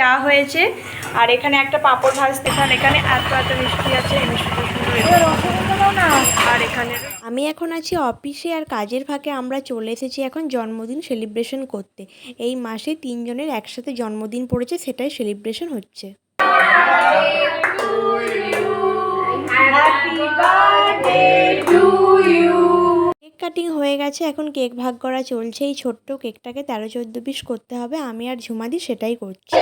চা হয়েছে। আর এখানে একটা পাঁপড় ভাজতে খান এখানে এত এত মিষ্টি আছে এই মিষ্টিটা সুন্দর আর এখানে আমি এখন আছি অফিসে আর কাজের ফাঁকে আমরা চলে এসেছি এখন জন্মদিন সেলিব্রেশন করতে। এই মাসে তিনজনের একসাথে জন্মদিন পড়েছে সেটাই সেলিব্রেশন হচ্ছে। কেক কাটিং হয়ে গেছে, এখন কেক ভাগ করা চলছে। এই ছোট্ট কেকটাকে তেরো চোদ্দ পিস করতে হবে। আমি আর ঝুমাদি সেটাই করছি?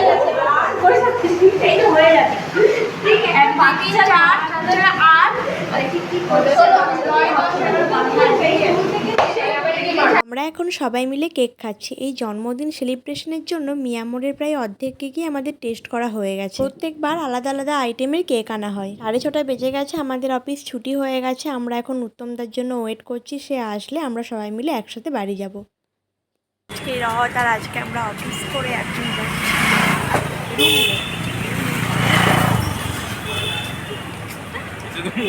আমরা এখন সবাই মিলে কেক খাচ্ছি। এই জন্মদিন সেলিব্রেশনের জন্য মিয়ামোরের প্রায় অর্ধেক কেকই আমাদের টেস্ট করা হয়ে গেছে। প্রত্যেকবার আলাদা আলাদা আইটেমের কেক আনা হয়। সাড়ে ছটা বেজে গেছে, আমাদের অফিস ছুটি হয়ে গেছে। আমরা এখন উত্তমদার জন্য ওয়েট করছি, সে আসলে আমরা সবাই মিলে একসাথে বাড়ি যাব। আজকে রহত আর আজকে আমরা অফিস করে এখন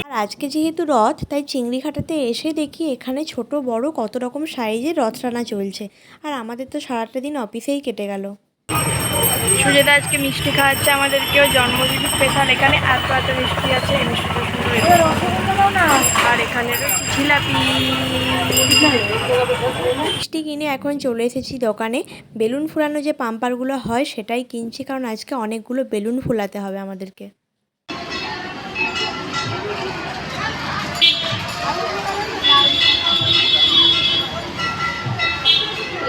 আর আজকে যেহেতু রথ তাই চিংড়িঘাটাতে এসে দেখি এখানে ছোট বড় কত রকম সাইজের রথ টানা চলছে। আর আমাদের তো সারাটা দিন অফিসেই কেটে গেল। সুজেদা আজকে মিষ্টি খাওয়াচ্ছে আমাদেরকেও জন্মদিন স্পেশাল এখানে এত এত মিষ্টি আছে এই মিষ্টিটা সুন্দর আর এখানে জিলাপি। মিষ্টি কিনে এখন চলে এসেছি দোকানে। বেলুন ফুলানো যে পাম্পারগুলো হয় সেটাই কিনছি কারণ আজকে অনেকগুলো বেলুন ফুলাতে হবে আমাদেরকে।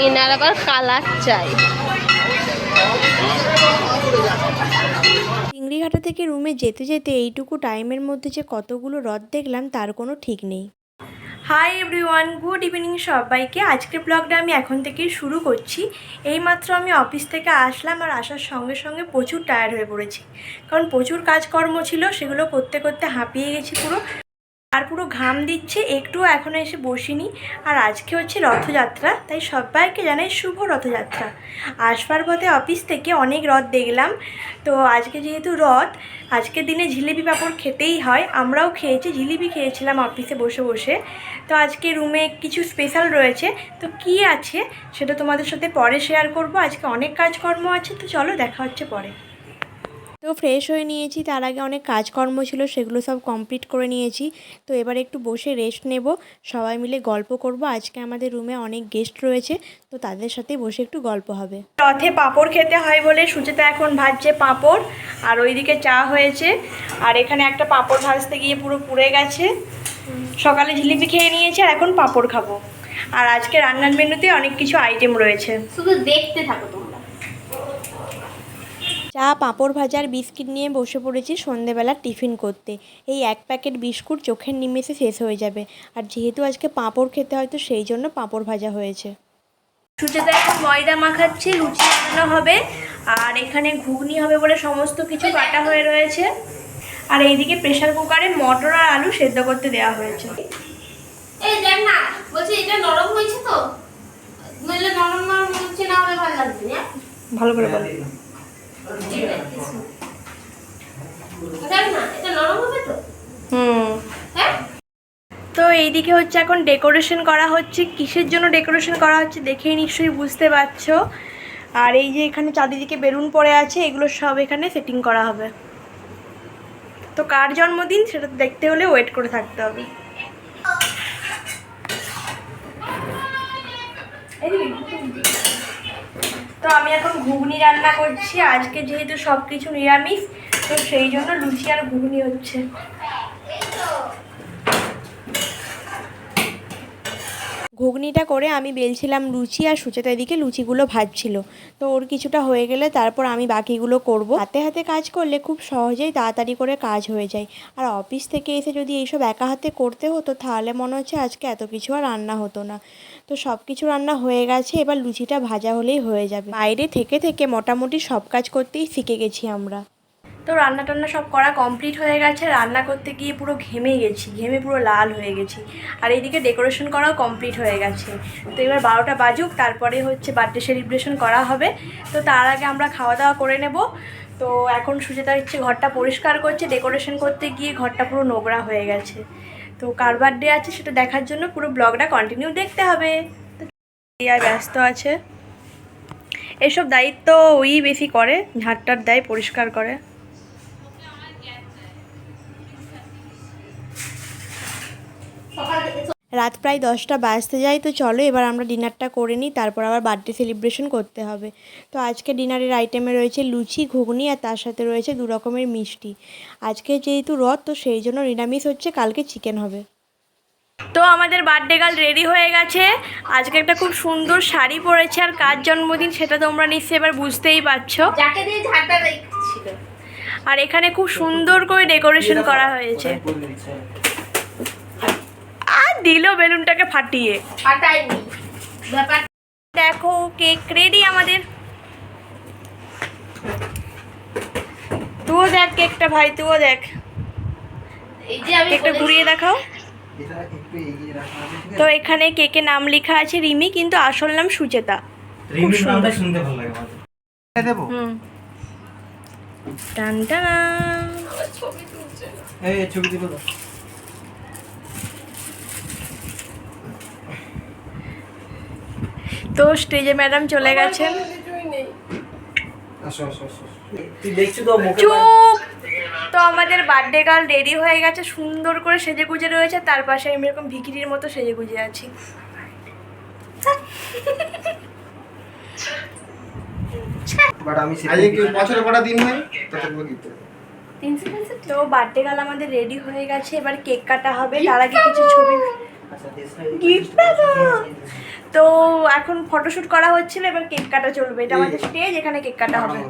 এনার আবার কালার চাই। চিংড়িঘাটা থেকে রুমে যেতে যেতে এইটুকু টাইমের মধ্যে যে কতগুলো রথ দেখলাম তার কোনো ঠিক নেই। হাই এভরিওয়ান গুড ইভিনিং সবাইকে। আজকের ব্লগটা আমি এখন থেকেই শুরু করছি। এইমাত্র আমি অফিস থেকে আসলাম আর আসার সঙ্গে সঙ্গে প্রচুর টায়ার্ড হয়ে পড়েছি। কারণ প্রচুর কাজকর্ম ছিল সেগুলো করতে করতে হাঁপিয়ে গেছি পুরো। আর পুরো ঘাম দিচ্ছে, একটুও এখনও এসে বসিনি। আর আজকে হচ্ছে রথযাত্রা, তাই সবাইকে জানাই শুভ রথযাত্রা। আসবার পথে অফিস থেকে অনেক রথ দেখলাম। তো আজকে যেহেতু রথ আজকের দিনে জিলিপি পাঁপড় খেতেই হয়। আমরাও খেয়েছি, জিলিপি খেয়েছিলাম অফিসে বসে বসে। তো আজকে রুমে কিছু স্পেশাল রয়েছে। তো কি আছে সেটা তোমাদের সাথে পরে শেয়ার করব। আজকে অনেক কাজকর্ম আছে, তো চলো দেখা হচ্ছে পরে। তো ফ্রেশ হয়ে নিয়েছি তার আগে অনেক কাজকর্ম ছিল সেগুলো সব কমপ্লিট করে নিয়েছি। তো এবার একটু বসে রেস্ট নেব সবাই মিলে গল্প করব। আজকে আমাদের রুমে অনেক গেস্ট রয়েছে তো তাদের সাথে বসে একটু গল্প হবে। রথে পাঁপড় খেতে হয় বলে সুচেতা এখন ভাজছে পাঁপড় আর ওইদিকে চা হয়েছে। আর এখানে একটা পাঁপড় ভাজতে গিয়ে পুরো পুড়ে গেছে। সকালে জিলিপি খেয়ে নিয়েছে আর এখন পাঁপড় খাব। আর আজকে রান্নার মেনুতে অনেক কিছু আইটেম রয়েছে। শুধু দেখতে থাকো চা পাঁপড় ভাজার বিস্কিট নিয়ে বসে পড়েছি সন্ধেবেলা টিফিন করতে। এই এক প্যাকেট বিস্কুট চোখের নিমেষে শেষ হয়ে যাবে। আর যেহেতু আজকে পাঁপড় খেতে হয় তো সেই জন্য পাঁপড় ভাজা হয়েছে। সুচেতা এখন ময়দা মাখাচ্ছে লুচি বানানো হবে। আর এখানে ঘুগনি হবে বলে সমস্ত কিছু কাটা হয়ে রয়েছে। আর এইদিকে প্রেশার কুকারে মটর আর আলু সেদ্ধ করতে দেওয়া হয়েছে। এই দেখ না বলছি এটা নরম হয়েছে তো? নইলে নরম নরম হচ্ছে না হলে ভালো লাগবে না? ভালো করে বল দেখ না এটা নরম হবে তো এইদিকে হচ্ছে এখন ডেকোরেশন করা হচ্ছে। কিসের জন্য ডেকোরেশন করা হচ্ছে দেখেই নিশ্চয়ই বুঝতে পারছ। আর এই যে এখানে চারিদিকে বেলুন পড়ে আছে, এগুলো সব এখানে সেটিং করা হবে। তো কার জন্মদিন সেটা দেখতে হলে ওয়েট করে থাকতে হবে। তো আমি এখন ঘুগনি রান্না করছি। আজকে যেহেতু সব কিছু নিরামিষ, তো সেই জন্য লুচি আর ঘুগনি হচ্ছে। ঘুগনিটা করে আমি বেলছিলাম লুচি আর সুচেতা দিকে লুচিগুলো ভাজছিল। তো ওর কিছুটা হয়ে গেলে তারপর আমি বাকিগুলো করব। হাতে হাতে কাজ করলে খুব সহজেই তাড়াতাড়ি করে কাজ হয়ে যায়। আর অফিস থেকে এসে যদি এইসব একা হাতে করতে হতো, তাহলে মনে হচ্ছে আজকে এত কিছু আর রান্না হতো না। তো সব কিছু রান্না হয়ে গেছে, এবার লুচিটা ভাজা হলেই হয়ে যাবে। বাইরে থেকে থেকে মোটামুটি সব কাজ করতেই শিখে গেছি আমরা। তো রান্না টান্না সব করা কমপ্লিট হয়ে গেছে। রান্না করতে গিয়ে পুরো ঘেমে গেছি, ঘেমে পুরো লাল হয়ে গেছি। আর এইদিকে ডেকোরেশন করাও কমপ্লিট হয়ে গেছে। তো এবার বারোটা বাজুক, তারপরে হচ্ছে বার্থডে সেলিব্রেশন করা হবে। তো তার আগে আমরা খাওয়া দাওয়া করে নেব। তো এখন সুচেতা হচ্ছে ঘরটা পরিষ্কার করছে ডেকোরেশন করতে গিয়ে ঘরটা পুরো নোংরা হয়ে গেছে। তো কার বার্থডে আছে সেটা দেখার জন্য পুরো ব্লগটা কন্টিনিউ দেখতে হবে। আর ব্যস্ত আছে। এসব দায়িত্ব ওই বেশি করে ঝাড়টার দেয়, পরিষ্কার করে। রাত প্রায় দশটা বাজতে যায় তো চলো এবার আমরা ডিনারটা করে নিই তারপর আবার বার্থডে সেলিব্রেশন করতে হবে। তো আজকে ডিনারের আইটেমে রয়েছে লুচি ঘুগনি আর তার সাথে রয়েছে দু রকমের মিষ্টি। আজকে যেহেতু রথ তো সেই জন্য নিরামিষ হচ্ছে কালকে চিকেন হবে। তো আমাদের বার্থডে গার্ল রেডি হয়ে গেছে। আজকে একটা খুব সুন্দর শাড়ি পরেছে আর কার জন্মদিন সেটা তোমরা নিশ্চয়ই এবার বুঝতেই পারছ। যাকে দিয়ে ঝাড়টা আর এখানে খুব সুন্দর করে ডেকোরেশন করা হয়েছে। দিল বেলুনটাকে ফাটিয়ে। দেখো কেক রেডি আমাদের। তুইও দেখ কেকটা ভাই তুইও দেখ। এই যে আমি কেকটা ঘুরিয়ে দেখাও। এটা একটু এগিয়ে রাখা আছে ঠিক তো এখানে কেকে নাম লেখা আছে রিমি কিন্তু আসল নাম সুচেতা। রিমির নামটা শুনতে ভালো লাগে আমাদের। আছে দেবো? হুম। টান টানা। ছবি তুলো তো। তো স্টেজে ম্যাডাম চলে গেছেন আসো আসো আসো তুই দেখছি তো চুপ! তো আমাদের বার্থডে গার্ল রেডি হয়ে গেছে সুন্দর করে সেজে গুজে রয়েছে তার পাশে আমি এরকম ভিকিরির মতো সেজে গুজে আছি। তো বার্থডে গার্ল আমাদের রেডি হয়ে গেছে এবার কেক কাটা হবে তার আগে কিছু ছবি আচ্ছা গিফট তো এখন ফটোশুট করা হচ্ছিল এবার কেক কাটা চলবে। এটা আমাদের স্টেজ এখানে কেক কাটা হবে।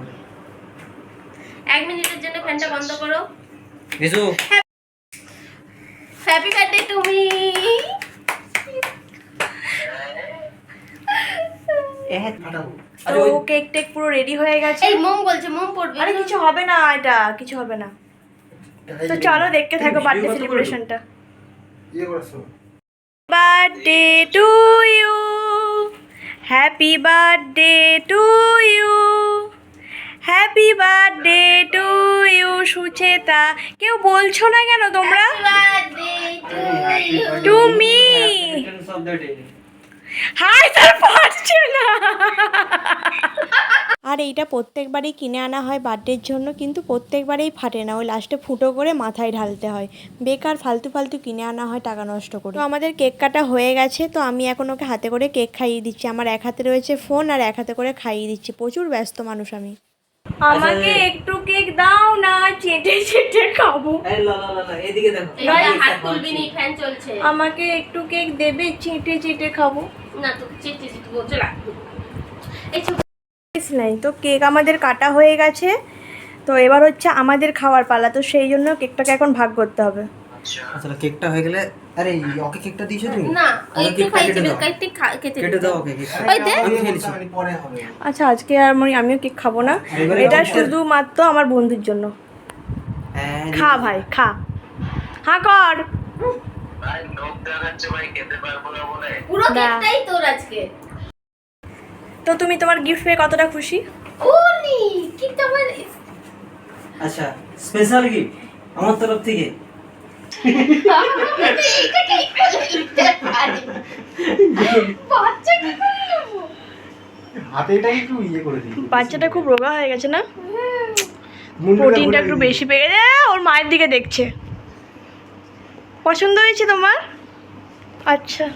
এক মিনিটের জন্য ফ্যানটা বন্ধ করো। বিশু হ্যাপি বার্থডে তুমি তো কেক টেক পুরো রেডি হয়ে গেছে। এই মোম বলছে মোম পড়বে। আরে কিছু হবে না এটা কিছু হবে না। তো চলো দেখতে থাকো বার্থডে সেলিব্রেশনটা ইয়ে birthday to you happy birthday to you happy birthday to you Sucheta. কেউ বলছো না কেন তোমরা? টু মি হাই স্যার পারছে না। আর এইটা প্রত্যেকবারই কিনে আনা হয় বার্থডের জন্য কিন্তু প্রত্যেকবারেই ফাটে না। ওই লাস্টে ফুটো করে মাথায় ঢালতে হয়। বেকার ফালতু ফালতু কিনে আনা হয় টাকা নষ্ট করে। তো আমাদের কেক কাটা হয়ে গেছে তো আমি এখন ওকে হাতে করে কেক খাইয়ে দিচ্ছি। আমার এক হাতে রয়েছে ফোন আর এক হাতে করে খাইয়ে দিচ্ছি। প্রচুর ব্যস্ত মানুষ আমি। আমাকে একটু কেক দাও না চেটে চেটে খাব। এই লা লা লা লা এদিকে দেখো। হাত তুলবি নি ফ্যান চলছে। আমাকে একটু কেক দেবে চেটে চেটে খাব। না তোকে চেটে চেটে বলছে এই ছোট কেস নাই। তো কেক আমাদের কাটা হয়ে গেছে। তো এবার হচ্ছে আমাদের খাওয়ার পালা। তো সেই জন্য কেকটাকে এখন ভাগ করতে হবে। আচ্ছা কেকটা হয়ে গেলে আরে ওকে কেকটা দিয়েছ তুমি? না একটু খাইছি কেটে দাও। কেটে ওকে কেক ওই দে আমি খেয়েছি। পরে হবে। আচ্ছা আজকে আর আমি আমিও কেক খাব না। এটা আমাদের- শুধুমাত্র আমার বন্ধুর জন্য। হ্যাঁ খা ভাই খা। হা কর। পুরো না। কেকটাই তোর আজকে। তো তুমি তোমার গিফট পেয়ে কতটা খুশি? ওনি কি তোমার আচ্ছা স্পেশাল গিফট আমার তরফ থেকে। ইয়ে করে দিই। বাচ্চাটা খুব রোগা হয়ে গেছে না? প্রোটিনটা একটু বেশি পেয়ে গেছে। ওর মায়ের দিকে দেখছে। পছন্দ হয়েছে তোমার? আচ্ছা।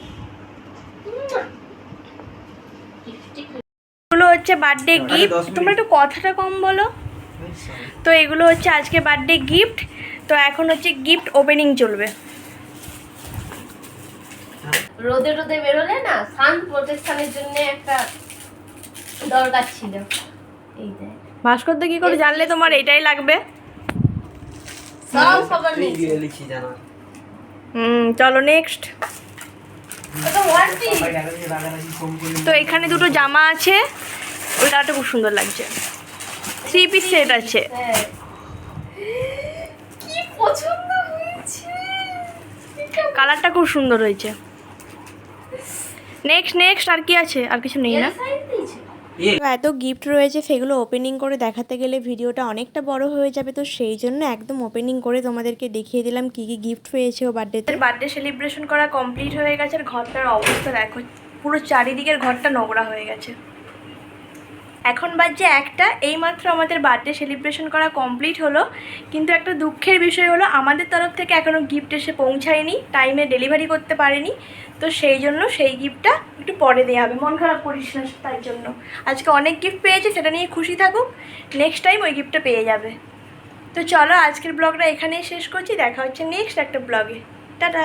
এগুলো হচ্ছে বার্থডে গিফট তোমরা একটু কথাটা কম বলো। তো এগুলো হচ্ছে আজকে বার্থডে গিফট তো এখন হচ্ছে গিফট ওপেনিং চলবে। রোদে রোদে বেরোলে না সান প্রোটেকশনের জন্য একটা দরকার ছিল। এই দেখ ভাস্কর কি করে জানলে তোমার এটাই লাগবে? সব খবর হুম চলো নেক্সট তো এখানে দুটো জামা আছে। ওইটা খুব সুন্দর লাগছে। থ্রি পিস সেট আছে। কি পছন্দ হয়েছে? কালারটা খুব সুন্দর হয়েছে। নেক্সট নেক্সট আর কি আছে? আর কিছু নেই না এর সাইজ দিয়েছে তো এত গিফট রয়েছে সেগুলো ওপেনিং করে দেখাতে গেলে ভিডিওটা অনেকটা বড় হয়ে যাবে। তো সেই জন্য একদম ওপেনিং করে তোমাদেরকে দেখিয়ে দিলাম কি কি গিফট পেয়েছে ও বার্থডেতে বার্থডে সেলিব্রেশন করা কমপ্লিট হয়ে গেছে আর ঘরটার অবস্থা দেখো পুরো চারিদিকের ঘরটা নোংরা হয়ে গেছে। এখন বাজছে একটা, এইমাত্র আমাদের বার্থডে সেলিব্রেশন করা কমপ্লিট হলো। কিন্তু একটা দুঃখের বিষয় হলো, আমাদের তরফ থেকে এখনও গিফট এসে পৌঁছায়নি টাইমে ডেলিভারি করতে পারেনি। তো সেই জন্য সেই গিফটটা একটু পরে দেওয়া হবে। মন খারাপ করিস না তার জন্য। আজকে অনেক গিফট পেয়েছে, সেটা নিয়ে খুশি থাকুক। নেক্সট টাইম ওই গিফটটা পেয়ে যাবে। তো চলো আজকের ব্লগটা এখানেই শেষ করছি। দেখা হচ্ছে নেক্সট একটা ব্লগে টাটা!